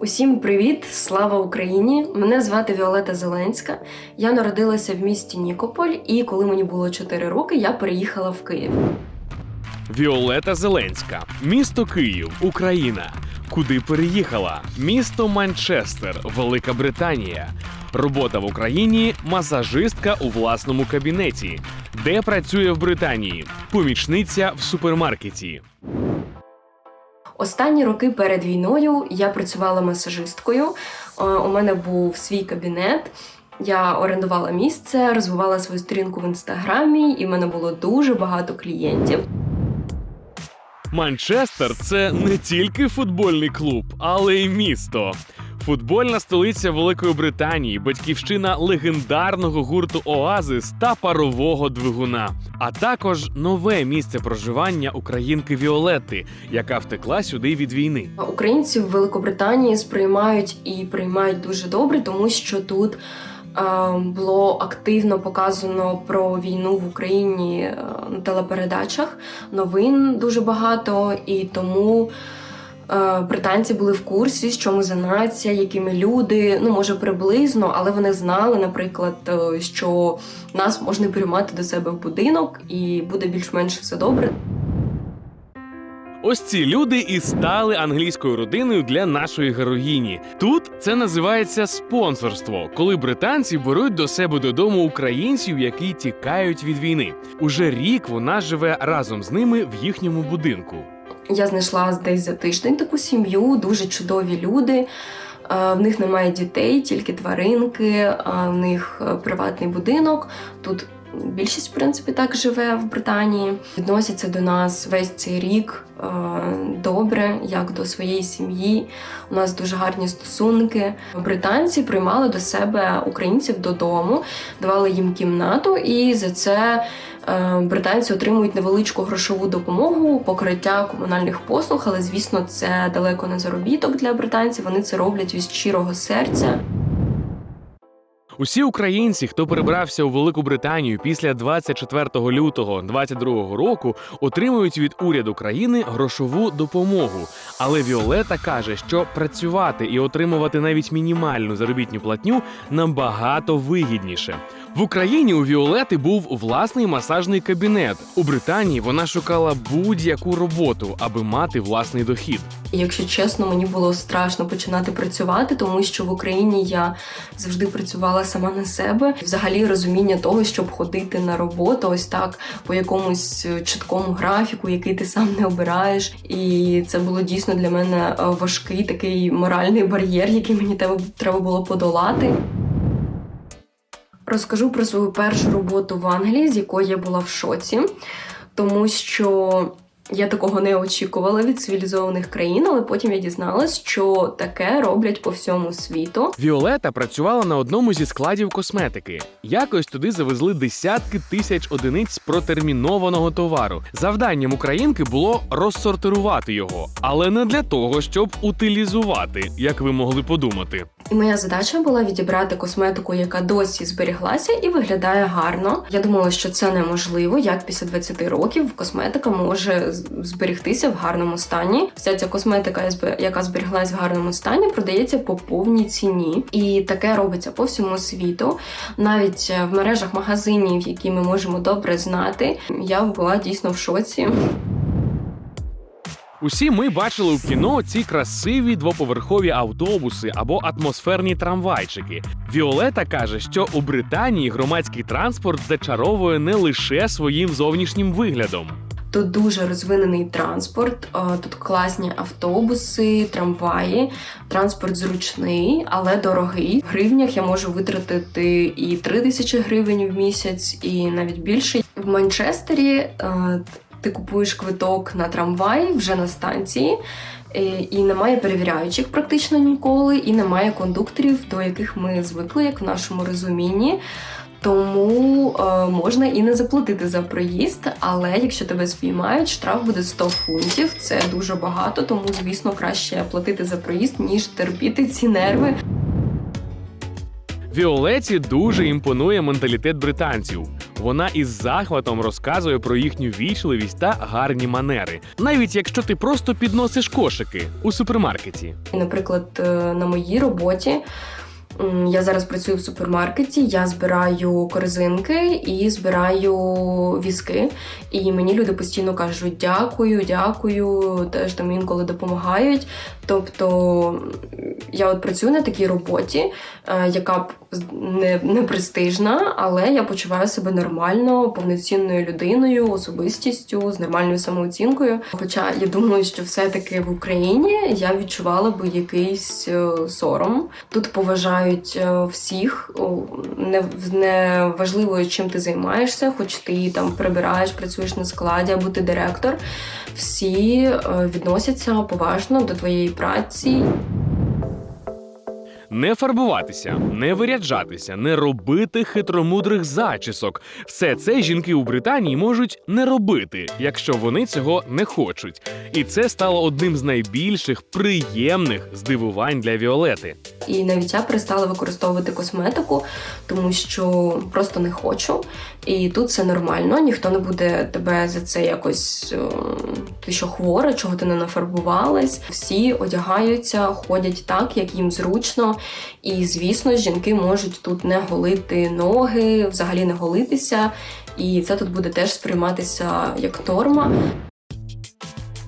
Усім привіт! Слава Україні! Мене звати Віолета Зеленська. Я народилася в місті Нікополь, і коли мені було 4 роки, я переїхала в Київ. Віолета Зеленська, місто Київ, Україна. Куди переїхала? Місто Манчестер, Велика Британія. Робота в Україні масажистка у власному кабінеті. Де працює в Британії? Помічниця в супермаркеті. Останні роки перед війною я працювала масажисткою. Е, У мене був свій кабінет. Я орендувала місце, розвивала свою сторінку в інстаграмі, і в мене було дуже багато клієнтів. Манчестер це не тільки футбольний клуб, але й місто. Футбольна столиця Великої Британії, батьківщина легендарного гурту Оазис та парового двигуна, а також нове місце проживання українки Віолетти, яка втекла сюди від війни. Українці в Великобританії сприймають і приймають дуже добре, тому що тут е, було активно показано про війну в Україні е, на телепередачах. Новин дуже багато, і тому британці були в курсі, що ми за нація, які ми люди. Ну може приблизно, але вони знали, наприклад, е, що нас можна приймати до себе в будинок, і буде більш-менш все добре. Ось ці люди і стали англійською родиною для нашої героїні. Тут це називається спонсорство, коли британці беруть до себе додому українців, які тікають від війни. Уже рік вона живе разом з ними в їхньому будинку. Я знайшла десь за тиждень таку сім'ю, дуже чудові люди. Е, В них немає дітей, тільки тваринки, в них е, приватний будинок. Тут більшість, в принципі, так живе в Британії. Відносяться до нас весь цей рік е, добре, як до своєї сім'ї. У нас дуже гарні стосунки. Британці приймали до себе українців додому, давали їм кімнату, і за це е, британці отримують невеличку грошову допомогу, покриття комунальних послуг, але звісно, це далеко не заробіток для британців. Вони це роблять від щирого серця. Усі українці, хто перебрався у Велику Британію після 24 лютого 2022 року, отримують від уряду країни грошову допомогу. Але Віолета каже, що працювати і отримувати навіть мінімальну заробітну платню набагато вигідніше. В Україні у Віолети був власний масажний кабінет. У Британії вона шукала будь-яку роботу, аби мати власний дохід. Якщо чесно, мені було страшно починати працювати, тому що в Україні я завжди працювала сама на себе. Взагалі розуміння того, щоб ходити на роботу, ось так по якомусь е, чіткому графіку, який ти сам не обираєш. І це було дійсно для мене е, важкий такий моральний бар'єр, який мені треба- треба було подолати. Розкажу про свою першу роботу в Англії, з якої я була в шоці, тому що я такого не очікувала від цивілізованих країн, але потім я дізналась, що таке роблять по всьому світу. Віолета працювала на одному зі складів косметики. Якось туди завезли десятки тисяч одиниць протермінованого товару. Завданням українки було розсортирувати його, але не для того, щоб утилізувати, як ви могли подумати. І моя задача була відібрати косметику, яка досі зберіглася і виглядає гарно. Я думала, що це неможливо, як після 20 років косметика може зберігтися в гарному стані. Вся ця косметика, яка зберіглась в гарному стані, продається по повній ціні. І таке робиться по всьому світу. Навіть е, в мережах магазинів, які ми можемо добре знати, я була дійсно в шоці. Усі ми бачили у кіно ці красиві двоповерхові автобуси або атмосферні трамвайчики. Віолета каже, що у Британії громадський транспорт зачаровує не лише своїм зовнішнім виглядом. Тут дуже розвинений транспорт, тут класні автобуси, трамваї. Транспорт зручний, але дорогий. В гривнях я можу витратити і 3 тисячі гривень в місяць, і навіть більше. В Манчестері ти купуєш квиток на трамвай вже на станції. е, І немає перевіряючих практично ніколи, і немає кондукторів, до яких ми звикли, як в нашому розумінні. Тому е, можна і не заплатити за проїзд, але якщо тебе спіймають, штраф буде 100 фунтів. Це дуже багато, тому звісно краще платити за проїзд, ніж терпіти ці нерви. Віолеті дуже імпонує менталітет британців. Вона із захватом розказує про їхню вічливість та гарні манери, навіть якщо ти просто підносиш кошики у супермаркеті. Наприклад, е, на моїй роботі я зараз працюю в супермаркеті, я збираю корзинки і збираю візки. І мені люди постійно кажуть дякую, дякую, теж там інколи допомагають. Тобто я от працюю на такій роботі, е, яка б не, не престижна, але я почуваю себе нормально, повноцінною людиною, особистістю, з нормальною самооцінкою. Хоча я думаю, що все-таки в Україні я відчувала би якийсь е, сором. Тут поважають е, всіх, не, не важливо, чим ти займаєшся, хоч ти там прибираєш, працюєш на складі або ти директор. Всі е, відносяться поважно до твоєї праці. Не фарбуватися, не виряджатися, не робити хитромудрих зачісок. Все це жінки у Британії можуть не робити, якщо вони цього не хочуть. І це стало одним з найбільших приємних здивувань для Віолети. І навіть я перестала використовувати косметику, тому що просто не хочу. І тут це нормально, ніхто не буде тебе за це якось е, ти що хвора, чого ти не нафарбувалась. Всі одягаються, ходять так, як їм зручно. І звісно, жінки можуть тут не голити ноги, взагалі не голитися. І це тут буде теж сприйматися як норма.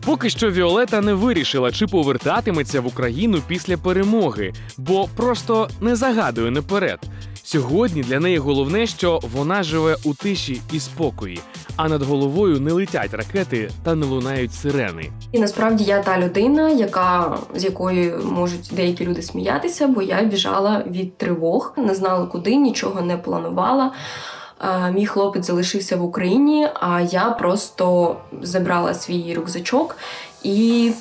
Поки що Віолета не вирішила, чи повертатиметься в Україну після перемоги, бо просто не загадує наперед. Сьогодні для неї головне, що вона живе у тиші і спокої, а над головою не летять ракети та не лунають сирени. І насправді я та людина, яка з якої можуть деякі люди сміятися, бо я біжала від тривог, не знала куди, нічого не планувала. Мій хлопець залишився в Україні, а я просто забрала свій рюкзачок і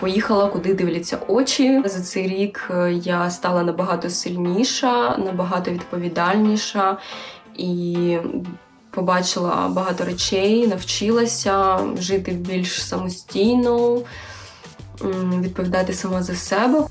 поїхала, куди дивляться очі. За цей рік е, я стала набагато сильніша, набагато відповідальніша і побачила багато речей, навчилася жити більш самостійно, відповідати сама за себе.